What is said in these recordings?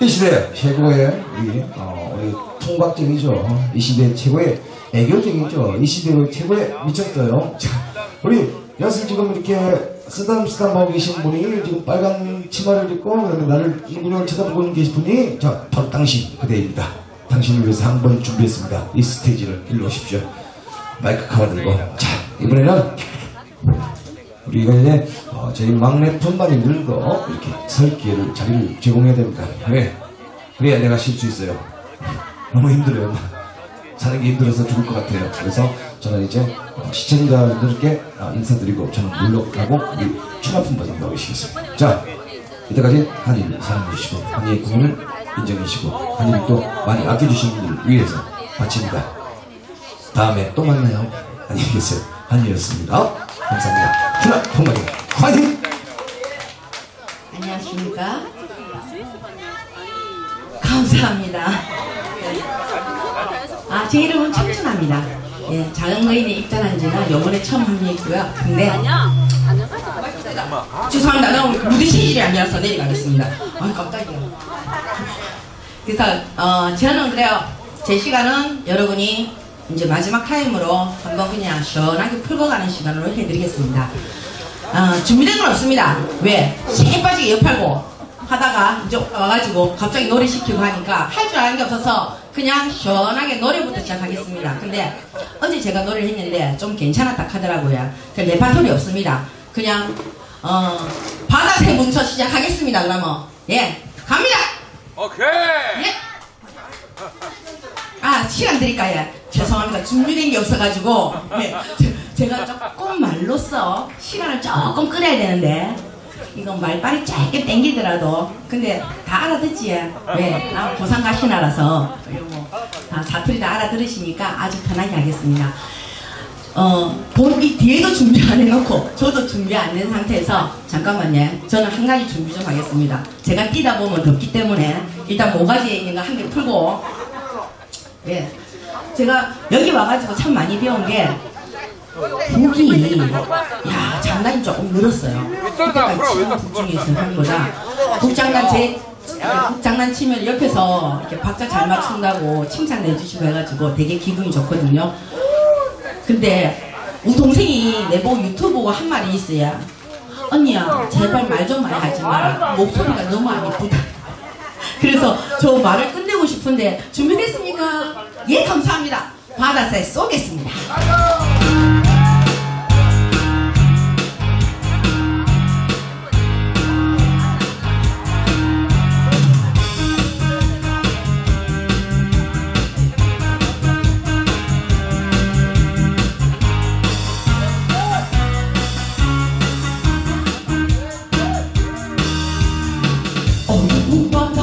이 시대 최고의 우리 어, 우리 통각적이죠. 이 시대 최고의 애교적이죠. 이 시대로 최고의 미쳤어요. 자, 우리 엿을 지금 이렇게 쓰담쓰담 하고 계신 분이 지금 빨간 치마를 입고 나를 이분을 쳐다보고 계신 분이 자 바로 당신 그대입니다. 당신을 위해서 한 번 준비했습니다. 이 스테이지를 일로 오십시오. 마이크 카바 들고 자 이번에는 우리가 이제 어, 저희 막내뿐 많이 늙어 이렇게 설 기회를 자리를 제공해야 됩니다. 왜? 그래야 내가 쉴 수 있어요. 너무 힘들어요. 사는 게 힘들어서 죽을 것 같아요. 그래서 저는 이제 어, 시청자분들께 어, 인사드리고 저는 물러가고 우리 춤아픈 버전 나오시겠습니다. 자, 이때까지 한일 사랑해주시고 한일의 공연을 인정해주시고 한일을 또 많이 아껴주신 분들 위해서 바칩니다. 다음에 또 만나요. 안녕히 계세요. 한이었습니다. 감사합니다. 춘아 통마님 화이팅! 안녕하십니까? 감사합니다. 아, 제 이름은 청춘합니다. 예, 작은 거인에 입단한 지는 요번에 처음 합류했고요. 근데 죄송합니다. 너무 무대 체질이 아니라서 내려가겠습니다. 아, 깜짝이야. 그래서 어, 저는 그래요. 제 시간은 여러분이 이제 마지막 타임으로 한번 그냥 시원하게 풀고 가는 시간으로 해드리겠습니다. 어, 준비된 건 없습니다. 왜? 새 빠지게 옆팔고 하다가 이제 와가지고 갑자기 노래 시키고 하니까 할 줄 아는 게 없어서 그냥 시원하게 노래부터 시작하겠습니다. 근데 어제 제가 노래를 했는데 좀 괜찮았다 하더라고요. 그 레파토리 없습니다. 그냥 어, 바다새 문서 시작하겠습니다. 그러면 예 갑니다. 오케이. 예. 아 시간 드릴까요? 죄송합니다. 준비된 게 없어가지고 예, 제, 가 조금 말로써 시간을 조금 끌어야 되는데 이건 말빨이 짧게 땡기더라도 근데 다 알아듣지? 왜? 나 고상 가시나라서 다 사투리 다 알아들으시니까 아주 편하게 하겠습니다. 어, 본이 뒤에도 준비 안 해놓고 저도 준비 안 된 상태에서 잠깐만요. 저는 한 가지 준비 좀 하겠습니다. 제가 뛰다 보면 덥기 때문에 일단 모가지에 있는 거 한 개 풀고 예. 제가 여기 와가지고 참 많이 배운 게 북이 야 장난이 조금 늘었어요. 그때까지 치는 북 중에서 한 거다. 북장난 제 북장난 치면 옆에서 이렇게 박자 잘 맞춘다고 칭찬 내주시고 해가지고 되게 기분이 좋거든요. 근데 우리 동생이 내 보고 유튜브 보고 한 말이 있어요. 언니야 제발 말 좀 많이 하지 마라. 목소리가 너무 안 예쁘다. 그래서 저 말을 끝내 고 싶은데 준비됐습니까? 예 감사합니다. 바다새 쏘겠습니다. 어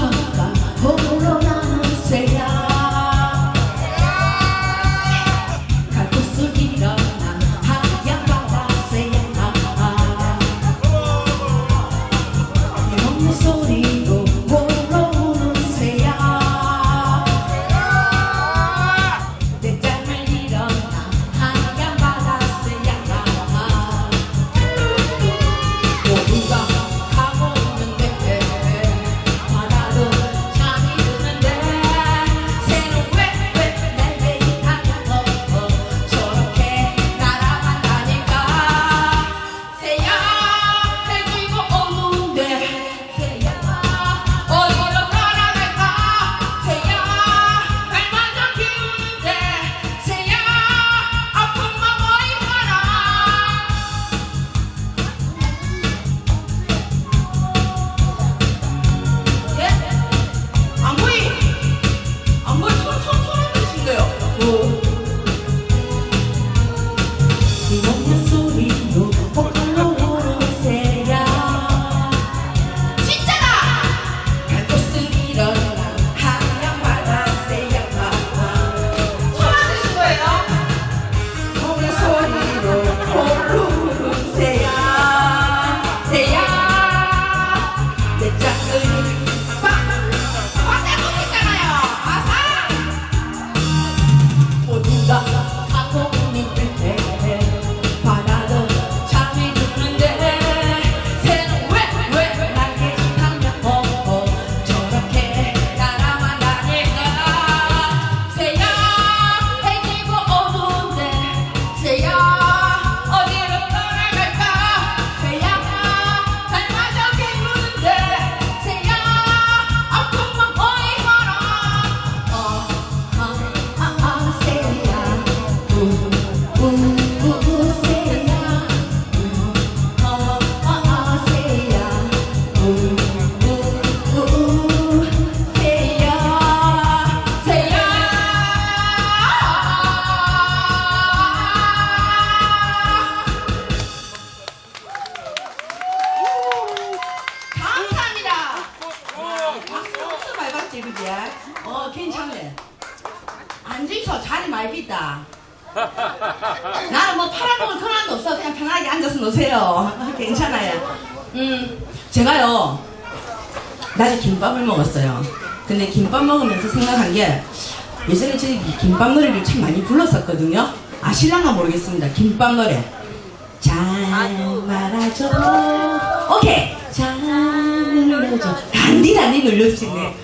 앉아서 노세요. 괜찮아요. 음, 제가요, 낮에 김밥을 먹었어요. 근데 김밥 먹으면서 생각한 게, 예전에 저희 김밥 노래를 참 많이 불렀었거든요. 아실랑가 모르겠습니다. 김밥 노래. 잘 말아줘. 오케이. 잘 눌러줘. 단디 단디 눌러주시네.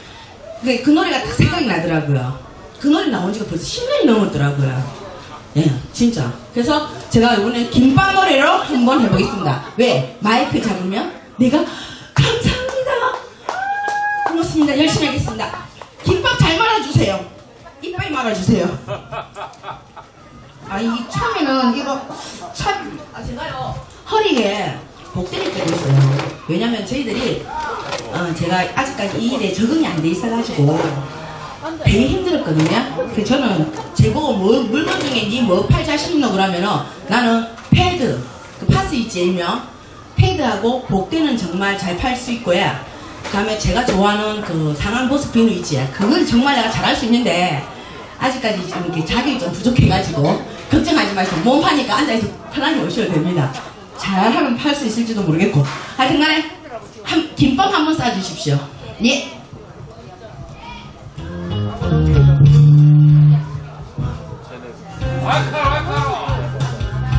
근데 그 노래가 딱 생각이 나더라고요. 그 노래 나온 지가 벌써 10년이 넘었더라고요. 예, 진짜. 그래서 제가 이번에 김밥 노래로 한번 해보겠습니다. 왜? 마이크 잡으면 내가 감사합니다. 고맙습니다. 열심히 하겠습니다. 김밥 잘 말아주세요. 이빨 말아주세요. 아, 이 처음에는 이거 참, 아, 제가요, 허리에 복대를 끼고 있어요. 왜냐면 저희들이, 어, 제가 아직까지 이 일에 적응이 안 돼 있어가지고, 되게 힘들었거든요. 그래서 저는 제보고 뭐, 물건 중에 니뭐팔 자신 있노 그러면은 나는 패드, 그 파스 있지, 일명. 패드하고 복대는 정말 잘 팔 수 있고요. 그 다음에 제가 좋아하는 그 상한 보습 비누 있지. 그건 정말 내가 잘할 수 있는데, 아직까지 좀 이렇게 자격이 좀 부족해가지고, 걱정하지 마시고, 몸 파니까 앉아서 편하게 오셔도 됩니다. 잘하면 팔 수 있을지도 모르겠고. 하여튼 간에, 한, 김밥 한번 싸주십시오. 예.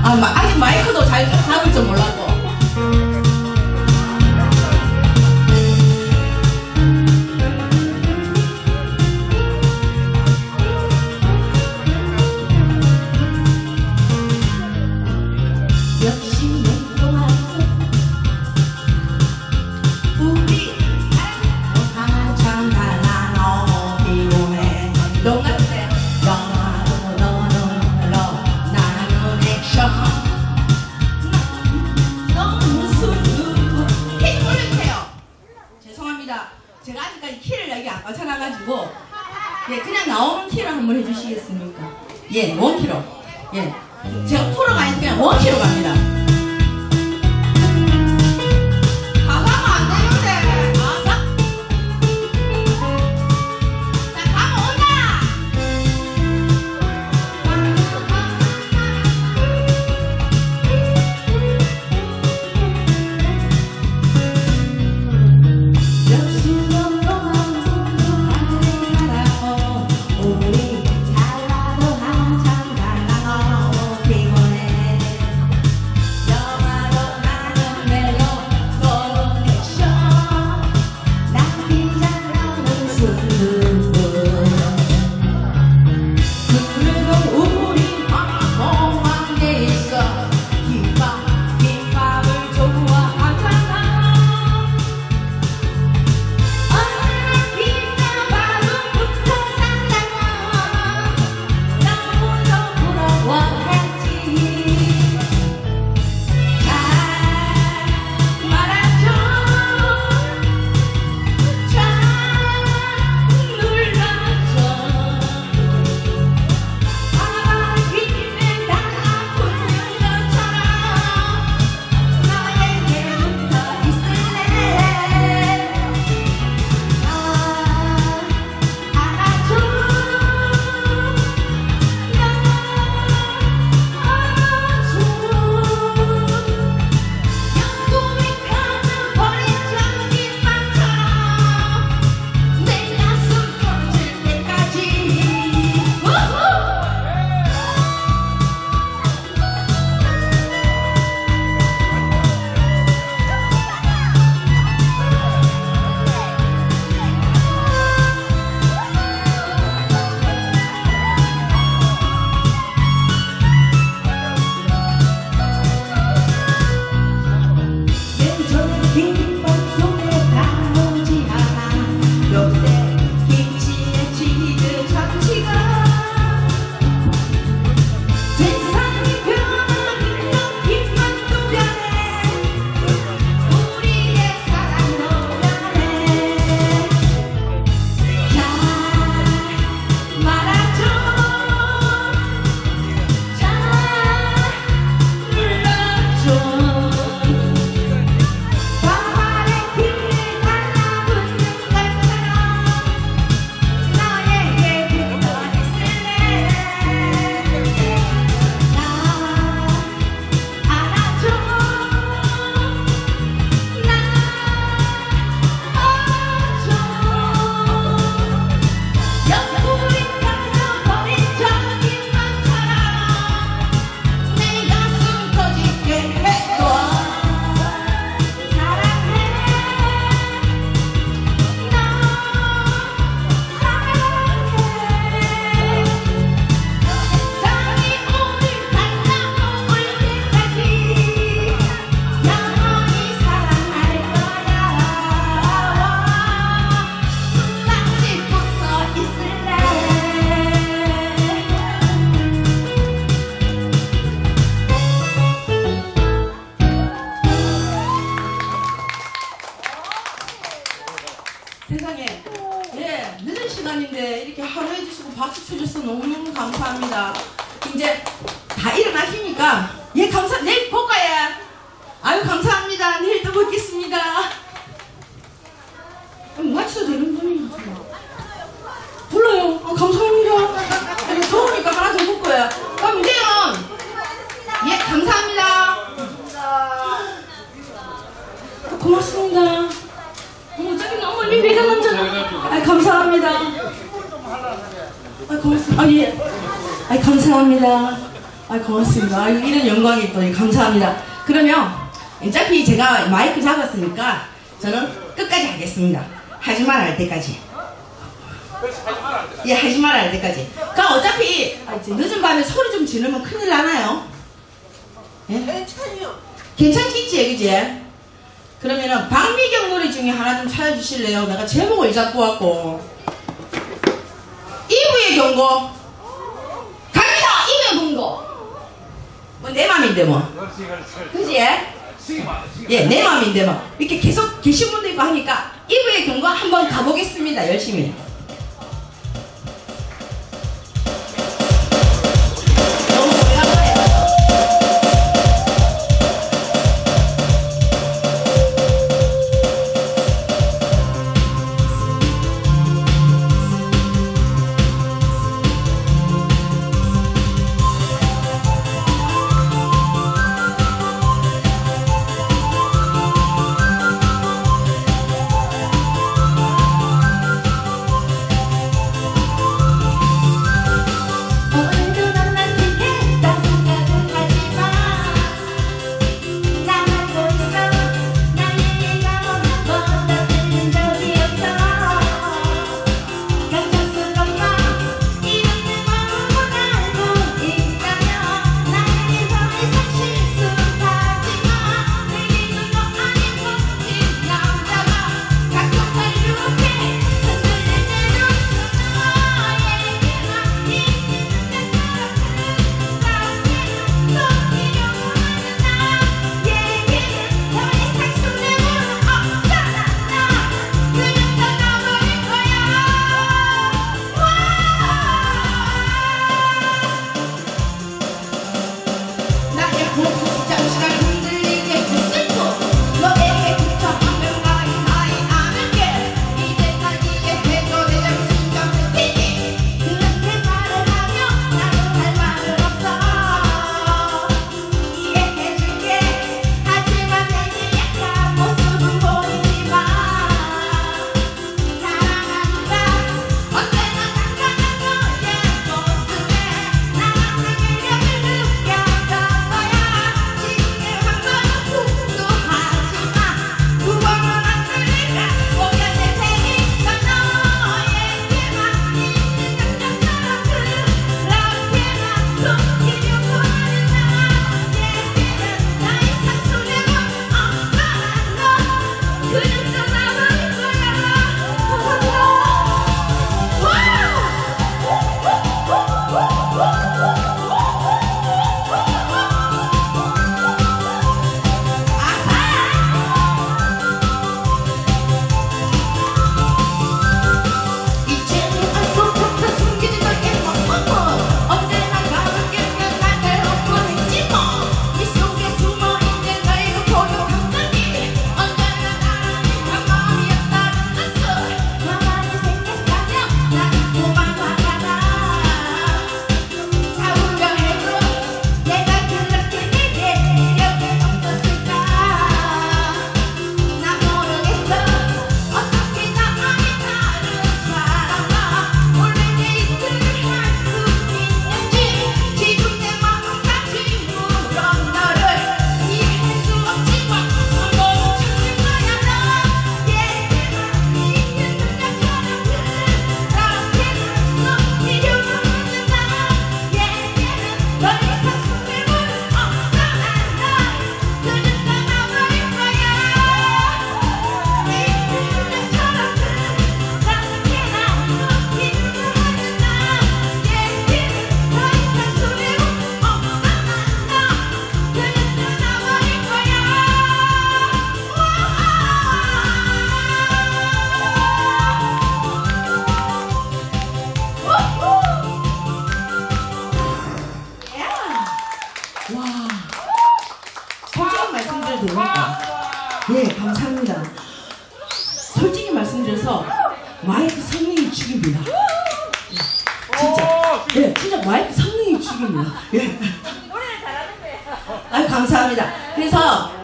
아, 마- 아직 마이크도 잘 잡을 줄 몰랐고. 그냥 나오는 키로 한번 해주시겠습니까? 예 원키로. 예. 제가 아니라 그냥 원키로 갑니다 쳐줘서 너무너무 감사합니다. 이제 다 일어나시니까 예 감사 내일 볼까요? 아유 감사합니다. 내일 또 뵙겠습니다. 맞춰도 되는 분이 불러요. 아, 감사합니다. 이거 더우니까 하나 더 볼거예요. 그럼 이제는 예 감사합니다. 아, 고맙습니다. 어머 저기 멀리 배가 남잖아. 아 감사합니다. 아 고맙습니다. 아 예. 아 감사합니다. 아 고맙습니다. 아, 이런 영광이 또 감사합니다. 그러면 어차피 제가 마이크 잡았으니까 저는 끝까지 하겠습니다. 하지 말할 때까지. 예, 하지 말아야 할 때까지. 그럼 어차피 아, 늦은 밤에 소리 좀 지르면 큰일 나나요? 예? 괜찮요. 괜찮겠지, 그지? 그러면은 박미경 노래 중에 하나 좀 찾아주실래요? 내가 제목을 잡고 왔고. 이브의 경고. 갑니다! 이브의 경고. 뭐 내 맘인데 뭐. 그지? 예, 내 맘인데 뭐. 이렇게 계속 계신 분도 있고 하니까 이브의 경고 한번 가보겠습니다, 열심히.